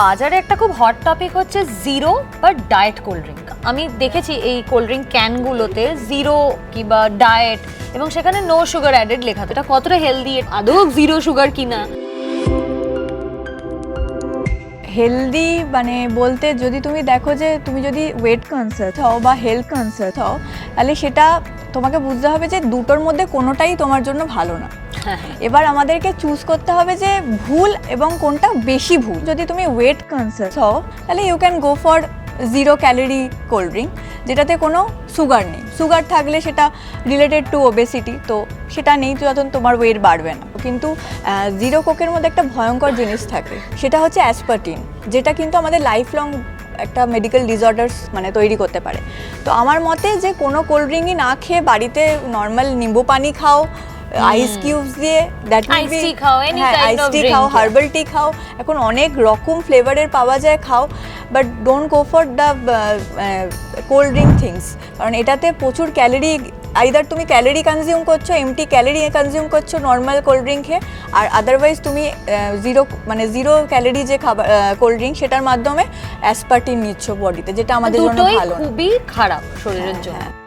বাজারে একটা খুব হট টপিক হচ্ছে জিরো বা ডায়েট কোল্ড ড্রিঙ্ক আমি দেখেছি এই কোল্ড ড্রিঙ্ক ক্যানগুলোতে জিরো কিংবা ডায়েট এবং সেখানে নো সুগার অ্যাডেড লেখা তো। এটা কতটা হেলদি আদৌ জিরো সুগার কিনা? হেলদি মানে বলতে যদি তুমি দেখো যে তুমি যদি ওয়েট কনসার্ট হও বা হেলথ কনসার্ট হও, তাহলে সেটা তোমাকে বুঝতে হবে যে দুটোর মধ্যে কোনোটাই তোমার জন্য ভালো না। এবার আমাদেরকে চুজ করতে হবে যে ভুল এবং কোনটা বেশি ভুল। যদি তুমি ওয়েট কনসার্ট হও, তাহলে you can go for zero calorie cold drink যেটাতে কোনো সুগার নেই। সুগার থাকলে সেটা রিলেটেড টু ওবেসিটি তো সেটা নেই যখন তোমার ওয়েট বাড়বে না। কিন্তু জিরো কোকের মধ্যে একটা ভয়ঙ্কর জিনিস থাকে, সেটা হচ্ছে অ্যাসপার্টিন যেটা কিন্তু আমাদের লাইফ লং একটা মেডিকেল ডিসঅর্ডার্স মানে তৈরি করতে পারে। তো আমার মতে যে কোনো কোল্ড ড্রিঙ্কই না খেয়ে বাড়িতে নর্মাল নিম্বু পানি খাও আইস কিউবস দিয়ে দ্যাট Iced tea খাও, any হ্যাঁ kind আইস টি খাও হার্বাল টি খাও এখন অনেক রকম ফ্লেভারের পাওয়া যায় খাও but don't go for the cold drink things কারণ এটাতে প্রচুর ক্যালোরি আইদার তুমি ক্যালোরি কনজিউম করছ এমটি ক্যালোরি কনজিউম করছ নর্মাল কোল্ড ড্রিঙ্কে আর আদারওয়াইজ তুমি জিরো মানে জিরো ক্যালোরি যে খাবার কোল্ড ড্রিঙ্ক সেটার মাধ্যমে অ্যাসপার্টিন নিচ্ছ বডিতে যেটা আমাদের জন্য ভালো খুবই খারাপ শরীরের জন্য। হ্যাঁ।